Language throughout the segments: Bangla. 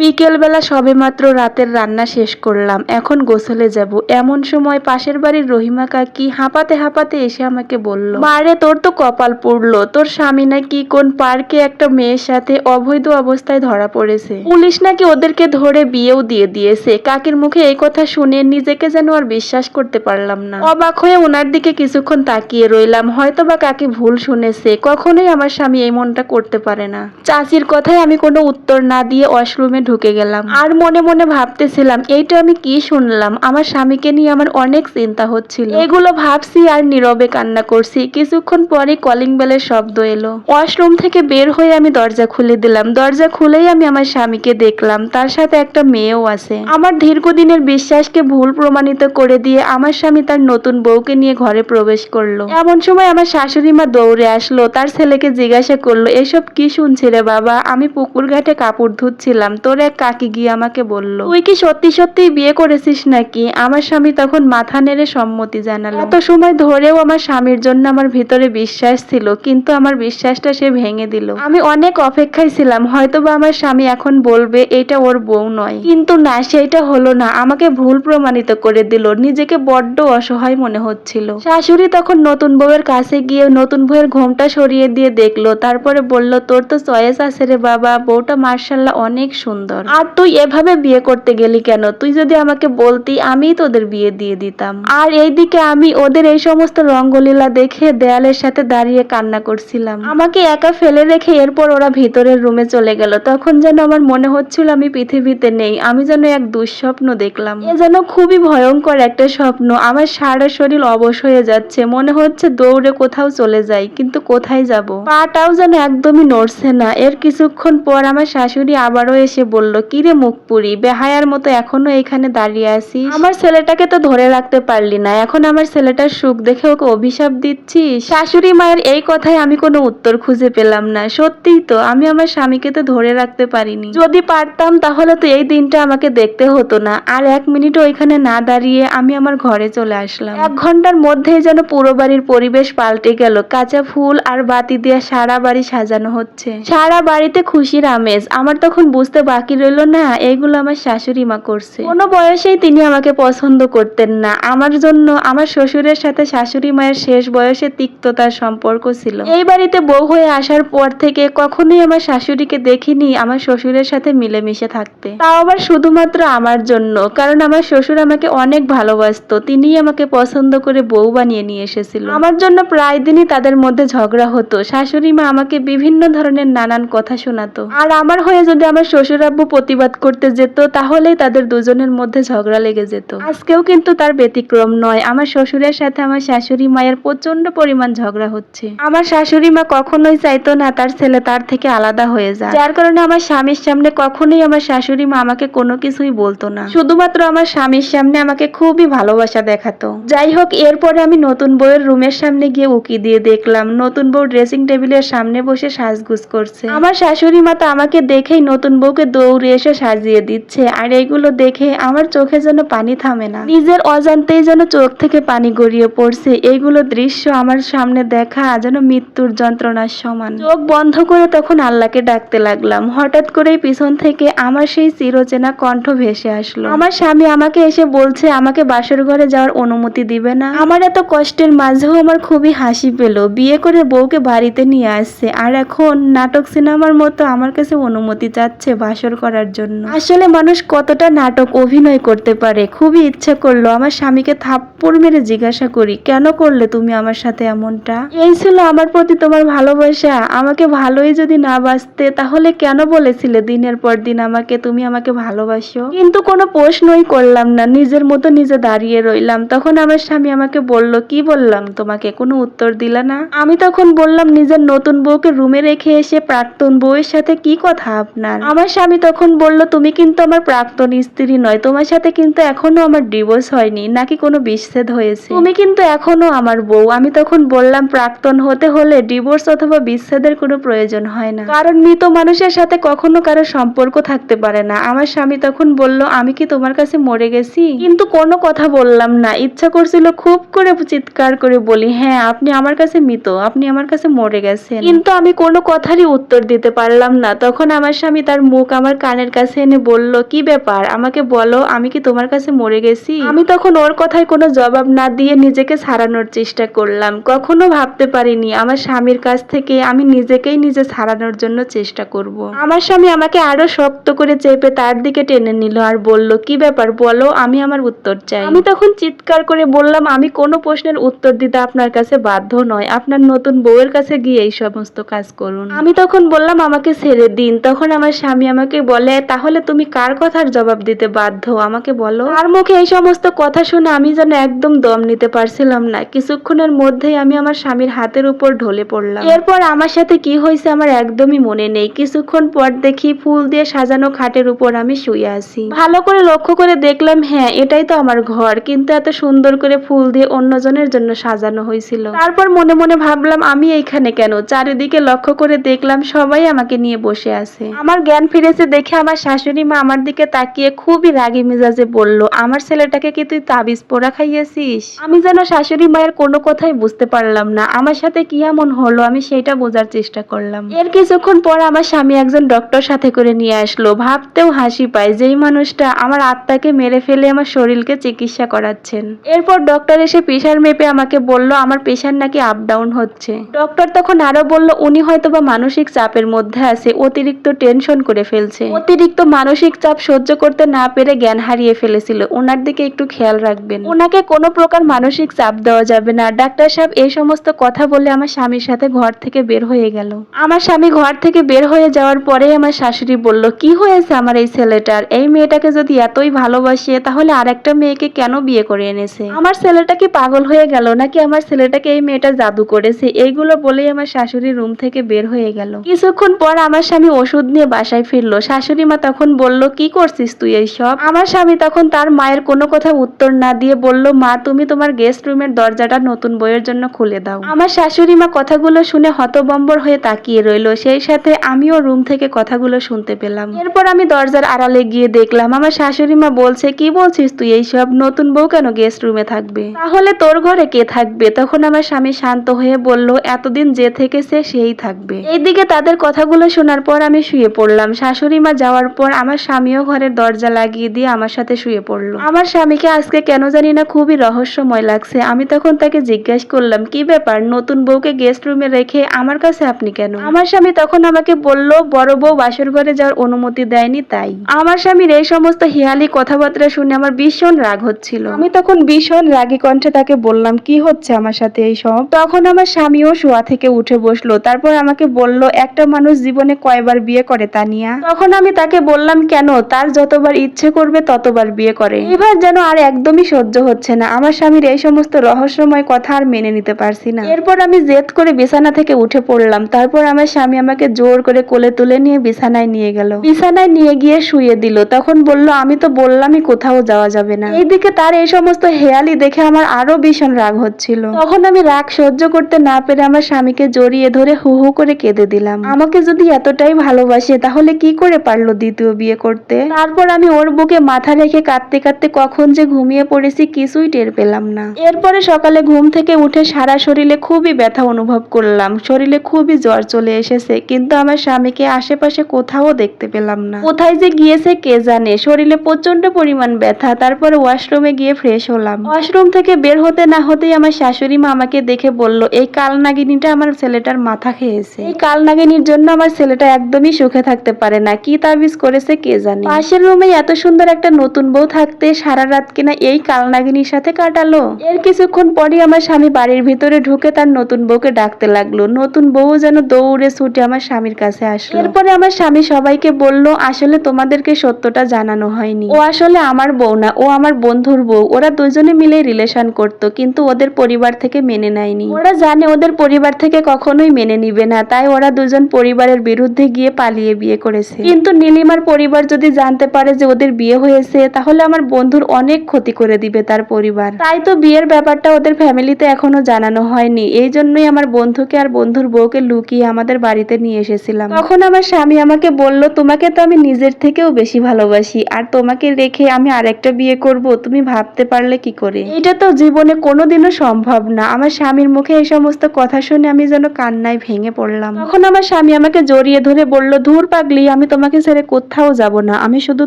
বিকেলবেলা সবেমাত্র রাতের রান্না শেষ করলাম, এখন গোসলে যাব। এমন সময় পাশের বাড়ির রহিমা কাকি হাঁপাতে হাঁপাতে এসে আমাকে বলল, মারে, তোর তো কপাল পুড়লো। তোর স্বামী নাকি কোন পার্কে একটা মেয়ের সাথে অবৈধ অবস্থায় ধরা পড়েছে। পুলিশ নাকি ওদেরকে ধরে বিয়েও দিয়ে দিয়েছে। কাকির মুখে এই কথা শুনে নিজেকে যেন আর বিশ্বাস করতে পারলাম না। অবাক হয়ে ওনার দিকে কিছুক্ষণ তাকিয়ে রইলাম। হয়তো বা কাকি ভুল শুনেছে। কখনোই আমার স্বামী এই মনটা করতে পারে না। চাচির কথায় আমি কোনো উত্তর না দিয়ে ওয়াশরুমে ঢুকে গেলাম। আর মনে মনে ভাবতেছিলাম এইটা আমি কি শুনলাম? আমার স্বামীকে নিয়ে আমার অনেক চিন্তা হচ্ছিল। এগুলো ভাবছি আর নীরবে কান্না করছি। কিছুক্ষণ পরে কলিং বেলের শব্দ এলো। ওয়াশরুম থেকে বের হয়ে আমি দরজা খুলে দিলাম। দরজা খুলেই আমি আমার স্বামীকে দেখলাম। তার সাথে একটা মেয়েও আছে। আমার দীর্ঘদিনের বিশ্বাসকে ভুল প্রমাণিত করে দিয়ে আমার স্বামী তার নতুন বউকে নিয়ে ঘরে প্রবেশ করল। এমন সময় আমার শাশুড়ি মা দৌড়ে আসলো। তার ছেলেকে জিজ্ঞাসা করল এসব কি শুনছি রে বাবা? আমি পুকুর ঘাটে কাপড় ধুচ্ছিলাম। তোর এক কাকি গিয়ে আমাকে বলল তুই কি সত্যি সত্যি বিয়ে করেছিস নাকি? আমার স্বামী তখন মাথা নেড়ে সম্মতি জানালো। এত সময় ধরেও আমার স্বামীর জন্য আমার ভিতরে বিশ্বাস ছিল কিন্তু আমার বিশ্বাসটা সে ভেঙে দিল। আমি অনেক অপেক্ষায় ছিলাম হয়তো বা আমার স্বামী এখন বলবে এটা ওর বউ নয়। কিন্তু না সেইটা হলো না আমাকে ভুল প্রমাণিত করে দিল নিজেকে বড্ড অসহায় মনে হচ্ছিল। শাশুড়ি তখন নতুন বউয়ের কাছে গিয়ে নতুন বউয়ের ঘোমটা সরিয়ে দিয়ে দেখল তারপরে বলল তোর তো চয়েস আছে রে বাবা বউটা মার্শাল্লাহ অনেক সুন্দর। আর তুই এভাবে বিয়ে করতে গেলি কেন? তুই যদি আমাকে বলতি, আমিই তোদের বিয়ে দিয়ে দিতাম। আর এইদিকে আমি ওদের এই সমস্ত রঙ্গলীলা দেখে দেয়ালের সাথে দাঁড়িয়ে কান্না করছিলাম। আমাকে একা ফেলে রেখে এরপর ওরা ভিতরের রুমে চলে গেল। তখন যেন আমার মনে হচ্ছিল আমি পৃথিবীতে নেই। আমি যেন এক দুঃস্বপ্ন দেখলাম। এ যেন খুবই ভয়ঙ্কর একটা স্বপ্ন। আমার সারা শরীর অবশ হয়ে যাচ্ছে। মনে হচ্ছে দৌড়ে কোথাও চলে যাই, কিন্তু কোথায় যাব? পাটাও যেন একদমই নড়ছে না। এর কিছুক্ষণ পর আমার শাশুড়ি আবারও এসে বলল, কিরে মুখ পুরি বেহায়ার মতো এখনও এখানে দাঁড়িয়ে আছিস? আমার ছেলেটাকে তো ধরে রাখতে পারলি না, এখন আমার ছেলেটার সুখ দেখে ওকে অভিশাপ দিচ্ছিস? শাশুড়ি মায়ের এই কথায় আমি কোনো উত্তর খুঁজে পেলাম না, সত্যিই তো, আমি আমার স্বামীকে তো ধরে রাখতে পারিনি। যদি পারতাম তাহলে তো এই দিনটা আমাকে দেখতে হতো না, আর এক মিনিট ওইখানে না দাঁড়িয়ে আমি আমার ঘরে চলে আসলাম। এক ঘণ্টার মধ্যেই যেন পুরো বাড়ির পরিবেশ পাল্টে গেল, কাঁচা ফুল আর বাতি দিয়ে সারা বাড়ি সাজানো হচ্ছে। সারা বাড়িতে খুশির আমেজ, আমার তখন বুঝতে বাকি রইল না এইগুলো আমার শাশুড়ি মা করছে। কোনো বয়সেই তিনি আমাকে পছন্দ করতেন না। আমার জন্য আমার শ্বশুরের সাথে শাশুড়ি মায়ের শেষ বয়সে তিক্ততার সম্পর্ক ছিল। এই বাড়িতে বউ হয়ে আসার পর থেকে কখনোই আমার শাশুড়িকে দেখিনি আমার শ্বশুরের সাথে মিলেমিশে থাকতে। তাও আবার শুধুমাত্র আমার জন্য, কারণ আমার শ্বশুর আমাকে অনেক ভালোবাসতো। তিনিই আমাকে পছন্দ করে বউ বানিয়ে নিয়ে এসেছিল। আমার জন্য প্রায় দিনই তাদের মধ্যে ঝগড়া হতো। শাশুড়ি মা আমাকে বিভিন্ন ধরনের নানান কথা শোনাতো। আর আমার হয়ে যদি আমার শ্বশুর আব্বু প্রতিবাদ করতে যেত, তাহলেই তাদের দুজনের মধ্যে ঝগড়া লেগে যেত। আজকেও কিন্তু তার ব্যতিক্রম নয়। আমার শ্বশুরের সাথে আমার শাশুড়ি মায়ের প্রচণ্ড পরিমাণ ঝগড়া হচ্ছে। আমার শাশুড়ি মা কখনোই চাইতো না তার ছেলে তার থেকে আলাদা হয়ে যায় যার কারণে আমার স্বামীর সামনে কখনোই আমার শাশুড়ি মা আমাকে কোনো কিছুই বলতো না। শুধুমাত্র আমার স্বামীর সামনে আমাকে খুবই ভালোবাসা দেখাতো। যাই হোক, এরপরে আমি নতুন বউয়ের রুমের সামনে গিয়ে উকি দিয়ে দেখলাম, নতুন বউ ড্রেসিং টেবিলের সামনে বসে সাজগুজ করছে। আমার শাশুড়ি মা তো আমাকে দেখেই নতুন বউকে দৌড়ে এসে সাজিয়ে দিচ্ছে। আর এগুলো দেখে আমার চোখে যেন পানি থামে না। নিজের অজান্তেই যেন চোখ থেকে পানি গড়িয়ে পড়ছে। এইগুলো দৃশ্য আমার সামনে দেখা যেন মৃত্যুর যন্ত্রণার সমান। চোখ বন্ধ করে তখন আল্লাহকে ডাকতে লাগলাম। হঠাৎ করেই পিছন থেকে আমার সেই চিরচেনা কণ্ঠ ভেসে আসলো। আমার স্বামী আমাকে এসে বলছে, আমাকে বাসর ঘরে যাওয়ার অনুমতি দিবে না। আমার এত কষ্টের মাঝেও আমার খুবই হাসি পেল। বিয়ে করে বউকে বাড়িতে নিয়ে আসছে। আর এখন নাটক সিনেমার মতো আমার কাছে অনুমতি চাচ্ছে বাসর করার জন্য। আসলে মানুষ কতটা নাটক অভিনয় করতে পারে, খুবই ইচ্ছা করল। আমার স্বামীকে থাপ্পড় মেরে জিজ্ঞাসা করি, কেন করলে তুমি আমার সাথে এমনটা? এই ছিল আমার প্রতি তোমার ভালোবাসা। আমাকে ভালোই যদি না বাসতে তাহলে কেন বলেছিলে দিনের পর দিন আমাকে, তুমি আমাকে ভালোবাসো? কিন্তু কোনো প্রশ্নই করলাম না। নিজের মতো নিজে দাঁড়িয়ে রইলাম। তখন আমার স্বামী আমাকে বলল, কি বললাম? তোমাকে কোনো উত্তর দিলা না? আমি তখন বললাম, নিজের নতুন বউকে রুমে রেখে এসে প্রাক্তন বউয়ের সাথে কি কথা আপনার? আমার স্বামী তখন বলল, তুমি কিন্তু আমার প্রাক্তন স্ত্রী নয়, তোমার সাথে কিন্তু এখনও আমার ডিভোর্স হয়নি, নাকি কোনো বিচ্ছেদ হয়েছে? তুমি কিন্তু এখনও আমার বউ। আমি তখন বললাম, প্রাক্তন হতে হলে ডিভোর্স অথবা বিচ্ছেদের কোনো প্রয়োজন হয় না। কারণ মৃত মানুষের সাথে কখনো কারও সম্পর্ক থাকতে পারে না। আমার স্বামী তখন বলল, আমি কি তোমার কাছে মরে গেছি? কিন্তু কোনো কথা বললাম না। ইচ্ছা করছিল খুব করে চিৎকার করে বলি হ্যাঁ আপনি আমার কাছে মৃত, আপনি আমার কাছে মরে গেছেন। কিন্তু আমি কোনো কথারই উত্তর দিতে পারলাম না। তখন আমার স্বামী তার মুখ আমার আমার কানের কাছে এনে বলল, কি ব্যাপার? আমাকে বলো, আমি কি তোমার কাছে মরে গেছি? আমি তখন ওর কথায় কোনো জবাব না দিয়ে নিজেকে ছাড়ানোর চেষ্টা করলাম। কখনো ভাবতে পারিনি আমার স্বামীর কাছ থেকে আমি নিজেকেই নিজে ছাড়ানোর জন্য চেষ্টা করব। আমার স্বামী আমাকে আরও শক্ত করে চেপে তার দিকে টেনে নিল আর বলল, কি ব্যাপার? বলো, আমি আমার উত্তর চাই। আমি তখন চিৎকার করে বললাম, আমি কোনো প্রশ্নের উত্তর দিতে আপনার কাছে বাধ্য নয় আপনার নতুন বউয়ের কাছে গিয়ে এই সমস্ত কাজ করুন। আমি তখন বললাম, আমাকে ছেড়ে দিন। তখন আমার স্বামী আমাকে বলে, তাহলে তুমি কার কথার জবাব দিতে বাধ্য? আমাকে বলো। আর মুখে এই সমস্ত কথা শুনে আমি যেন একদম দম নিতে পারছিলাম না। কিছুক্ষণের মধ্যেই আমি আমার স্বামীর হাতের উপর ঢলে পড়লাম। এরপর আমার সাথে কি হয়েছে আমার একদমই মনে নেই। কিছুক্ষণ পর দেখি ফুল দিয়ে সাজানো খাটের উপর আমি শুয়ে আছি। ভালো করে লক্ষ্য করে দেখলাম হ্যাঁ এটাই তো আমার ঘর। কিন্তু এত সুন্দর করে ফুল দিয়ে অন্যজনের জন্য সাজানো হয়েছিল। তারপর মনে মনে ভাবলাম, আমি এইখানে কেন? চারিদিকে লক্ষ্য করে দেখলাম, সবাই আমাকে নিয়ে বসে আছে। আমার জ্ঞান ফিরেছে দেখে আমার শাশুড়ি মা আমার দিকে তাকিয়ে খুবই রাগী মেজাজে বলল, আমার ছেলেটাকে কি তুই তাবিজ পোড়া খাইয়েছিস? আমি যেন শাশুড়ি মায়ের কোনো কথাই বুঝতে পারলাম না। আমার সাথে কি এমন হলো আমি সেটা বোঝার চেষ্টা করলাম। এর কিছুক্ষণ পর আমার স্বামী একজন ডক্টর সাথে করে নিয়ে আসলো। ভাবতেও হাসি পায় যেই মানুষটা আমার আত্মাকে মেরে ফেলে আমার শরীরকে চিকিৎসা করাচ্ছেন। এরপর ডক্টর এসে প্রেশার মেপে আমাকে বলল, আমার প্রেশার নাকি আপ ডাউন হচ্ছে। ডক্টর তখন আরও বলল, উনি হয়তো বা মানসিক চাপের মধ্যে আছে, অতিরিক্ত টেনশন করে ফেলছে। অতিরিক্ত মানসিক চাপ সহ্য করতে না পেরে জ্ঞান হারিয়ে ফেলেছিল। ওনার দিকে একটু খেয়াল রাখবেন। ওনাকে কোনো প্রকার মানসিক চাপ দেওয়া যাবে না। ডাক্তার সাহেব এই সমস্ত কথা বলে আমার স্বামীর সাথে ঘর থেকে বের হয়ে গেল। আমার স্বামী ঘর থেকে বের হয়ে যাওয়ার পরে আমার শাশুড়ি বলল কি হয়েছে আমার এই ছেলেটার? এই মেয়েটাকে যদি এতই ভালোবাসে তাহলে আরেকটা মেয়েকে কেন বিয়ে করে এনেছে? আমার ছেলেটা কি পাগল হয়ে গেল নাকি আমার ছেলেটাকে এই মেয়েটা জাদু করেছে? এইগুলো বলেই আমার শাশুড়ি রুম থেকে বের হয়ে গেল। কিছুক্ষণ পর আমার স্বামী ওষুধ নিয়ে বাসায় ফিরলো। শাশুড়ি মা তখন বলল, কি করছিস তুই এইসব? আমার স্বামী তখন তার মায়ের কোনো কথা উত্তর না দিয়ে বলল, মা, তুমি তোমার গেস্ট রুমের দরজাটা নতুন বইয়ের জন্য খুলে দাও। আমার শাশুড়ি মা কথাগুলো শুনে হতবম্বর হয়ে তাকিয়ে রইল। সেই সাথে আমিও রুম থেকে কথাগুলো শুনতে পেলাম। এরপর আমি দরজার আড়ালে গিয়ে দেখলাম, আমার শাশুড়ি মা বলছে, কি বলছিস তুই এইসব? নতুন বউ কেন গেস্ট রুমে থাকবে? তাহলে তোর ঘরে কে থাকবে? তখন আমার স্বামী শান্ত হয়ে বলল, এতদিন যে থেকেছে সেই থাকবে। এইদিকে তাদের কথাগুলো শোনার পর আমি শুয়ে পড়লাম। শাশুড়ি মা যাওয়ার পর আমার স্বামীও ঘরের দরজা লাগিয়ে দিয়ে আমার সাথে শুয়ে পড়ল। আমার স্বামীকে আজকে কেন জানি না খুবই রহস্যময় লাগছে। আমি তখন তাকে জিজ্ঞাসা করলাম, কি ব্যাপার? নতুন বউকে গেস্ট রুমে রেখে আমার কাছে আপনি কেন? আমার স্বামী তখন আমাকে বলল, বড় বউ বাসর ঘরে যাওয়ার অনুমতি দেয়নি, তাই। আমার স্বামীর এই সমস্ত হিয়ালি কথাবার্তা শুনে আমার ভীষণ রাগ হচ্ছিল। আমি তখন ভীষণ রাগী কণ্ঠে তাকে বললাম, কি হচ্ছে আমার সাথে এই সব? তখন আমার স্বামীও শোয়া থেকে উঠে বসল। তারপর আমাকে বলল, একটা মানুষ জীবনে কয়বার বিয়ে করে তানিয়া? তখন আমি তাকে বললাম, কেন? তার যতবার ইচ্ছে করবে ততবার বিয়ে করে। এবার যেন আর একদমই সহ্য হচ্ছে না। আমার স্বামীর এই সমস্ত রহস্যময় কথা আর মেনে নিতে পারছি না। এরপর আমি জেদ করে বিছানা থেকে উঠে পড়লাম। তারপর আমার স্বামী আমাকে জোর করে কোলে তুলে নিয়ে বিছানায় নিয়ে গেল। বিছানায় নিয়ে গিয়ে শুয়ে দিল। তখন বলল, আমি তো বললামই কোথাও যাওয়া যাবে না। এইদিকে তার এই সমস্ত হেয়ালি দেখে আমার আরও ভীষণ রাগ হচ্ছিল। তখন আমি রাগ সহ্য করতে না পেরে আমার স্বামীকে জড়িয়ে ধরে হু হু করে কেঁদে দিলাম। আমাকে যদি এতটাই ভালোবাসে, তাহলে কি করে পারল দ্বিতীয় বিয়ে করতে। তারপর আমি ওর বুকে মাথা রেখে কাঁদতে কাঁদতে কখন যে ঘুমিয়ে পড়েছি কিছুই টের পেলাম না। এরপরে সকালে ঘুম থেকে উঠে সারা শরীরে খুবই ব্যথা অনুভব করলাম। শরীরে খুবই জ্বর চলে এসেছে, কিন্তু আমার স্বামীকে আশেপাশে কোথাও দেখতে পেলাম না। কোথায় যে গিয়েছে কে জানে? শরীরে প্রচণ্ড পরিমাণ ব্যথা, তারপরে ওয়াশরুমে গিয়ে ফ্রেশ হলাম। ওয়াশরুম থেকে বের হতে না হতেই আমার শাশুড়ি মা আমাকে দেখে বলল, এই কালনাগিনীটা আমার ছেলেটার মাথা খেয়েছে। এই কালনাগিনীর জন্য আমার ছেলেটা একদমই সুখে থাকতে পারে না কি তাবিজ করেছে কে জানে? পাশের রুমে এত সুন্দর একটা নতুন বউ থাকতে সারা রাত কিনা এই কালনাগিনীর সাথে কাটালো। এর কিছুক্ষণ পরই আমার স্বামী বাড়ির ভিতরে ঢুকে তার নতুন বউকে ডাকতে লাগল। নতুন বউ যেন দৌড়ে ছুটে আমার স্বামীর কাছে আসলো। এরপরে আমার স্বামী সবাইকে বলল, আসলে তোমাদেরকে সত্যটা জানানো হয়নি। ও আসলে আমার বউ না, ও আমার বন্ধুর বউ। ওরা দুজনে মিলে রিলেশন করত, কিন্তু ওদের পরিবার থেকে মেনে নেয়নি। ওরা জানে ওদের পরিবার থেকে কখনোই মেনে নিবে না, তাই ওরা দুজন পরিবারের বিরুদ্ধে গিয়ে পালিয়ে বিয়ে করেছে। কিন্তু নীলিমার পরিবার যদি জানতে পারে যে ওদের বিয়ে হয়েছে, তাহলে আমার বন্ধুর অনেক ক্ষতি করে দিবে তার পরিবার। তাই তো বিয়ের ব্যাপারটা ওদের ফ্যামিলিতে এখনও জানানো হয়নি। এই জন্যই আমার বন্ধুকে আর বন্ধুর বউকে লুকিয়ে আমাদের বাড়িতে নিয়ে এসেছিলাম। তখন আমার স্বামী আমাকে বলল, তোমাকে তো আমি নিজের থেকেও বেশি ভালোবাসি, আর তোমাকে রেখে আমি আরেকটা বিয়ে করব, তুমি ভাবতে পারলে কি করে? এটা তো জীবনে কোনোদিনও সম্ভব না। আমার স্বামীর মুখে এই সমস্ত কথা শুনে আমি যেন কান্নায় ভেঙে পড়লাম। তখন আমার স্বামী আমাকে জড়িয়ে ধরে বলল, ধুর পাগলি, আমি তোমাকে ছেড়ে কোথাও যাব না আমি শুধু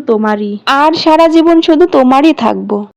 তোমারই। আর সারা জীবন শুধু তোমারই থাকব।